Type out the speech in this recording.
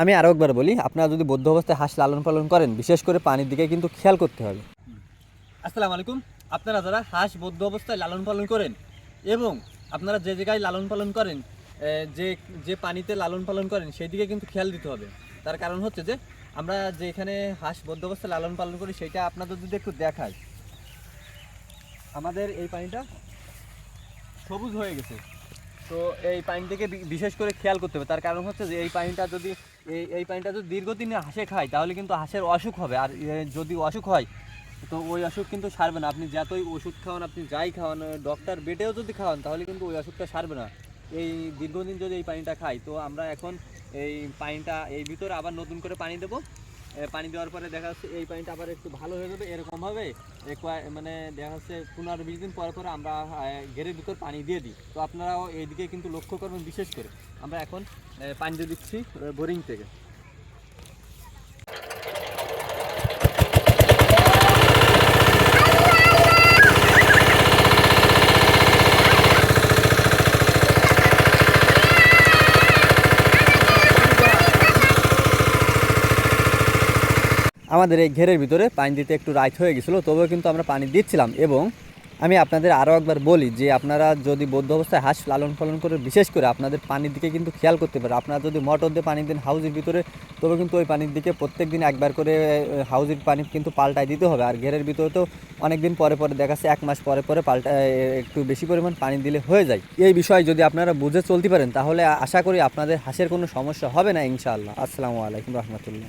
আমি আরও একবার বলি, আপনারা যদি বদ্ধ অবস্থায় হাঁস লালন পালন করেন, বিশেষ করে পানির দিকে কিন্তু খেয়াল করতে হবে। আসসালামু আলাইকুম। আপনারা যারা হাঁস বদ্ধ অবস্থায় লালন পালন করেন এবং আপনারা যে জায়গায় লালন পালন করেন যে যে পানিতে লালন পালন করেন, সেই দিকে কিন্তু খেয়াল দিতে হবে। তার কারণ হচ্ছে যে, আমরা যেখানে হাঁস বদ্ধ অবস্থায় লালন পালন করি, সেটা আপনাদের যদি একটু দেখাই। আমাদের এই পানিটা সবুজ হয়ে গেছে। তো এই পানি থেকে বি- বিশেষ করে খেয়াল করতে হবে। তার কারণ হচ্ছে যে এই পানিটা যদি এই এই পানিটা যদি দীর্ঘদিনে হাঁসে খায়, তাহলে কিন্তু হাঁসের অসুখ হবে। আর যদি অসুখ হয়, তো ওই অসুখ কিন্তু সারবে না। আপনি যতই ওষুধ খাওয়ান, আপনি যাই খাওয়ান ডক্টর বেডেও যদি খাওয়ান, তাহলে কিন্তু ওই অসুখটা সারবে না। এই দীর্ঘদিন যদি এই পানিটা খাই তো আমরা এখন এই পানিটা, এই ভিতরে আবার নতুন করে পানি দেবো। পানি দেওয়ার পরে দেখা যাচ্ছে এই পানিটা আবার একটু ভালো হয়ে যাবে এরকমভাবে মানে দেখা যাচ্ছে পনেরো বিশ দিন পরে পরে আমরা ঘেরের ভিতর পানি দিয়ে দিই। তো আপনারাও এইদিকে কিন্তু লক্ষ্য করবেন বিশেষ করে। আমরা এখন পানি দিয়ে দিচ্ছি বোরিং থেকে। আমাদের এই ঘেরের ভিতরে পানি দিতে একটু রাইট হয়ে গেছিল, তবেও কিন্তু আমরা পানি দিচ্ছিলাম এবং আমি আপনাদের আরও একবার বলি যে আপনারা যদি বদ্ধ অবস্থায় হাঁস লালন পালন করে, বিশেষ করে আপনাদের পানির দিকে কিন্তু খেয়াল করতে পারে আপনারা যদি মোটর দিয়ে পানি দেন হাউজের ভিতরে তবে কিন্তু ওই পানির দিকে প্রত্যেক দিন একবার করে হাউজের পানি কিন্তু পাল্টাই দিতে হবে। আর ঘেরের ভিতরে তো অনেক দিন পরে পরে দেখাচ্ছে এক মাস পরে পরে পাল্টা একটু বেশি পরিমাণ পানি দিলে হয়ে যায়। এই বিষয়ে যদি আপনারা বুঝে চলতে পারেন, তাহলে আশা করি আপনাদের হাঁসের কোনো সমস্যা হবে না, ইনশাআল্লাহ। আসসালামু আলাইকুম রহমতুল্লাহ।